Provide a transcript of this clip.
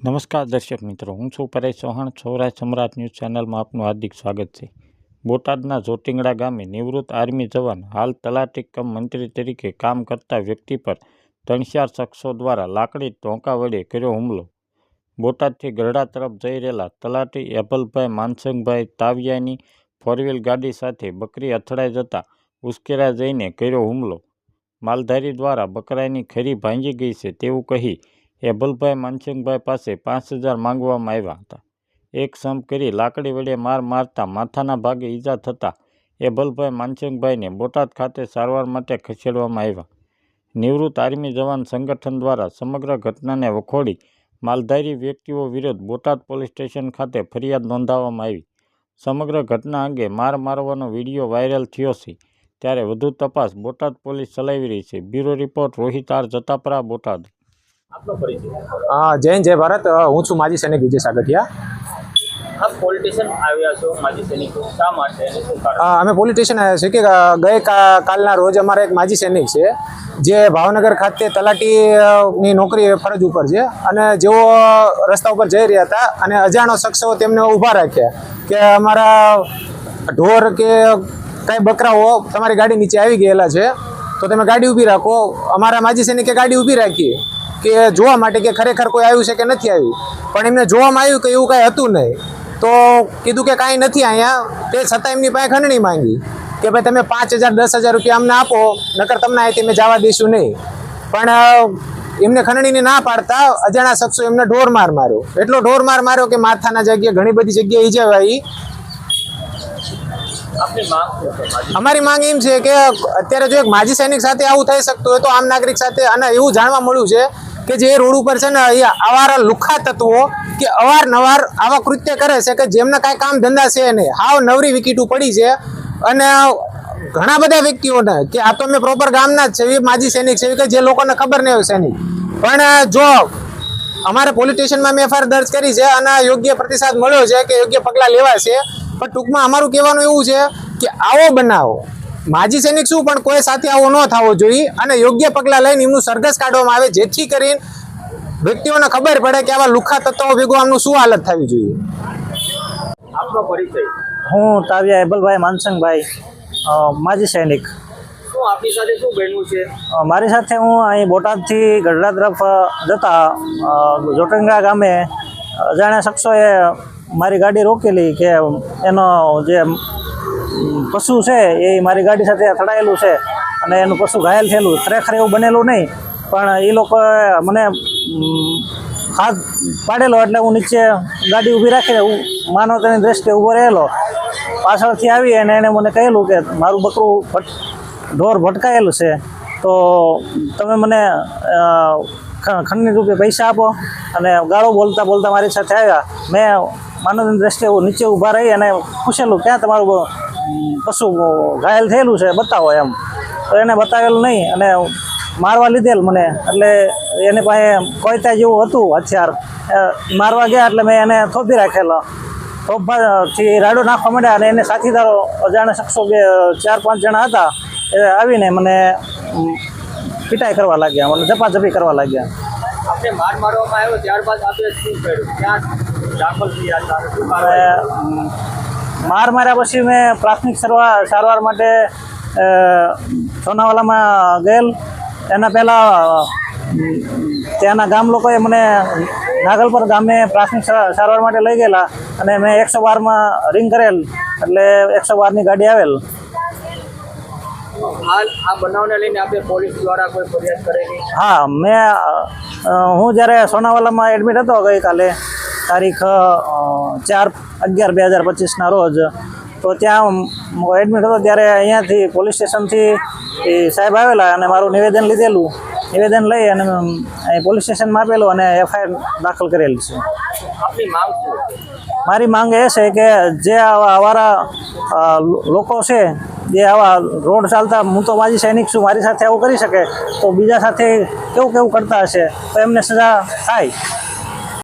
નમસ્કાર દર્શક મિત્રો, હું છું પરેશ ચૌહાણ. સૌરાષ્ટ્ર સમ્રાટ ન્યૂઝ ચેનલમાં આપનું હાર્દિક સ્વાગત છે. બોટાદના જોટિંગડા ગામે નિવૃત્ત આર્મી જવાન હાલ તલાટી કમ મંત્રી તરીકે કામ કરતા વ્યક્તિ પર ત્રણ ચાર શખ્સો દ્વારા લાકડી ટોંકા વડે કર્યો હુમલો. બોટાદથી ગરડા તરફ જઈ રહેલા તલાટી એભલભાઈ માનસંગભાઈ તાવિયાની ફોરવ્હીલ ગાડી સાથે બકરી અથડાઈ જતાં ઉશ્કેરા જઈને કર્યો હુમલો. માલધારી દ્વારા બકરાની ખરી ભાંગી ગઈ છે તેવું કહી એભલભાઈ માનસિંગભાઈ પાસે પાંચ હજાર માંગવામાં આવ્યા હતા. એક સંપ કરી લાકડી વડે માર મારતા માથાના ભાગે ઈજા થતાં એભલભાઈ માનસિંગભાઈને બોટાદ ખાતે સારવાર માટે ખસેડવામાં આવ્યા. નિવૃત્ત આર્મી જવાન સંગઠન દ્વારા સમગ્ર ઘટનાને વખોડી માલધારી વ્યક્તિઓ વિરુદ્ધ બોટાદ પોલીસ સ્ટેશન ખાતે ફરિયાદ નોંધાવવામાં આવી. સમગ્ર ઘટના અંગે માર મારવાનો વીડિયો વાયરલ થયો છે. ત્યારે વધુ તપાસ બોટાદ પોલીસ ચલાવી રહી છે. Bureau report Rohit R Jatapara, Botad. અ, જૈન જય ભારત. હું છું માજી સૈનિક વિજય સાગઠિયા. આપ પોલિટિશિયન આવ્યા છો માજી સૈનિકો શા માટે અને શું કારણ? અ, અમે પોલીસ આવ્યા છીએ કે ગઈ કાલના રોજ અમારા એક માજી સૈનિક છે જે ભાવનગર ખાતે તલાટીની નોકરી ફરજ ઉપર છે અને જેઓ રસ્તા ઉપર જઈ રહ્યા હતા અને અજાણો શખ્સો તેમને ઊભા રાખ્યા કે અમારા ઢોર કે કઈ બકરાઓ તમારી ગાડી નીચે આવી ગયેલા છે તો તમે ગાડી ઊભી રાખો. અમારા માજી સૈનિકે ગાડી ઊભી રાખી. કે જોવા માટે કે ખરેખર કોઈ આવ્યું છે કે નથી આવ્યું. પણ એમને જોવામાં આવ્યું કે એવું કાંઈ હતું નહીં. તો કીધું કે કાંઈ નથી અહીંયા. તે છતાં એમની પાસે ખંડણી માંગી કે ભાઈ તમે પાંચ હજાર, દસ હજાર રૂપિયા અમને આપો, નકર તમને અહીંથી અમે જવા દઈશું નહીં. પણ એમને ખંડણીને ના પાડતા અજાણા શખ્સો એમને ઢોર માર માર્યો. એટલો ઢોર માર માર્યો કે માથાના જગ્યાએ ઘણી બધી જગ્યાએ ઈજાવાઈ આપની માંગ શું છે માજી અમારી માંગ એમ છે કે અત્યારે જો એક માજી સૈનિક સાથે આવું થઈ શકતું હોય તો આમ નાગરિક સાથે અને એવું જાણવા મળ્યું છે કે જે રોડ ઉપર છે ને એ આવારા લુખા તત્વો કે અવારનવાર આવા કૃત્ય કરે છે કે જેમને કાંઈ કામ ધંધા છે નહીં. હાવ નવરી વિકેટું પડી છે અને ઘણા બધા વ્યક્તિઓને કે આ તો મેં પ્રોપર ગામના જ છે માજી સૈનિક છે કે જે લોકોને ખબર નહીં હોય સૈનિક. પણ જો અમારે પોલીસ સ્ટેશનમાં મેં એફઆઈઆર દર્જ કરી છે અને યોગ્ય પ્રતિસાદ મળ્યો છે કે યોગ્ય પગલાં લેવાશે પણ ટૂંકમાં અમારું કહેવાનું એવું છે કે આવો બનાવો. માજી સૈનિક શું? પણ કોઈ સાથે આવો ન થવો જોઈએ અને યોગ્ય પગલાં લઈને એમનું સરઘસ કાઢવામાં આવે જેથી કરીને વ્યક્તિઓને ખબર પડે કે આવા લુખા તત્વો ભેગું આમનું શું હાલત થવી જોઈએ. આપનો પરિચય. હું તાવ્યા એબલભાઈ માનસંગભાઈ માજી સૈનિક. આપની સાથે શું બન્યું છે? મારી સાથે હું અહીં બોટાદથી ગઢડા તરફ જતા જોટંગા ગામે અજાણ્યા શખ્સોએ મારી ગાડી રોકેલી કે એનો જે પશુ છે એ મારી ગાડી સાથે અથડાયેલું છે અને એનું પશુ ઘાયલ થયેલું. ખરેખર એવું બનેલું નહીં, પણ એ લોકોએ મને હાથ પાડેલો એટલે હું નીચે ગાડી ઊભી રાખીને હું માનવતાની દ્રષ્ટિએ ઊભો રહેલો. પાછળથી આવી અને એણે મને કહેલું કે મારું બકરું ભટ, ઢોર ભટકાયેલું છે. તો તમે મને ખંડની રૂપે પૈસા આપો અને ગાળો બોલતા બોલતા મારી સાથે આવ્યા. મેં માનવની દ્રષ્ટિએ નીચે ઊભા રહી અને પૂછેલું, ક્યાં તમારું પશુ ઘાયલ થયેલું છે? બતાવો એમ. તો એને બતાવેલું નહીં અને મારવા લીધેલ મને. એટલે એની પાસે કોઈતા જેવું હતું હથિયાર. મારવા ગયા એટલે મેં એને થોભી રાખેલો. થોભાથી રાડો નાખવા માંડ્યા અને એને સાથીદારો અજાણે શખ્સો બે, ચાર, પાંચ જણા હતા. એ આવીને મને પીટાઈ કરવા લાગ્યા મને ઝપાઝપી કરવા લાગ્યા. માર મારવામાં આવ્યો ત્યારબાદ આપણે શું કર્યું? ક્યાં દાખલ થયા શું અને કારણ? ઉમ, માર માર્યા પછી મેં પ્રાથમિક સારવાર સારવાર માટે સોનાવાલામાં ગયેલ. એના પહેલાં ત્યાંના ગામ લોકોએ મને નાગલપર ગામે પ્રાથમિક સારવાર માટે લઈ ગયેલા અને મેં એકસો બારમાં રિંગ કરેલ. એટલે એકસો બારની ગાડી આવેલ. હાલ આ બનાવને હા, મેં હું જ્યારે સોનાવાલામાં એડમિટ હતો ગઈકાલે, તારીખ ચાર અગિયાર બે હજાર પચીસના રોજ, તો ત્યાં એડમિટ હતો ત્યારે અહીંયાથી પોલીસ સ્ટેશનથી સાહેબ આવેલા અને મારું નિવેદન લીધેલું. નિવેદન લઈ અને અહીં પોલીસ સ્ટેશનમાં આપેલું અને એફઆઈઆર દાખલ કરેલી છે. મારી માંગ એ છે કે જે આવા અવારા લોકો છે જે આવા રોડ ચાલતા હું તો માજી સૈનિક છું મારી સાથે આવું કરી શકે તો બીજા સાથે કેવું કેવું કરતા હશે તો એમને સજા થાય.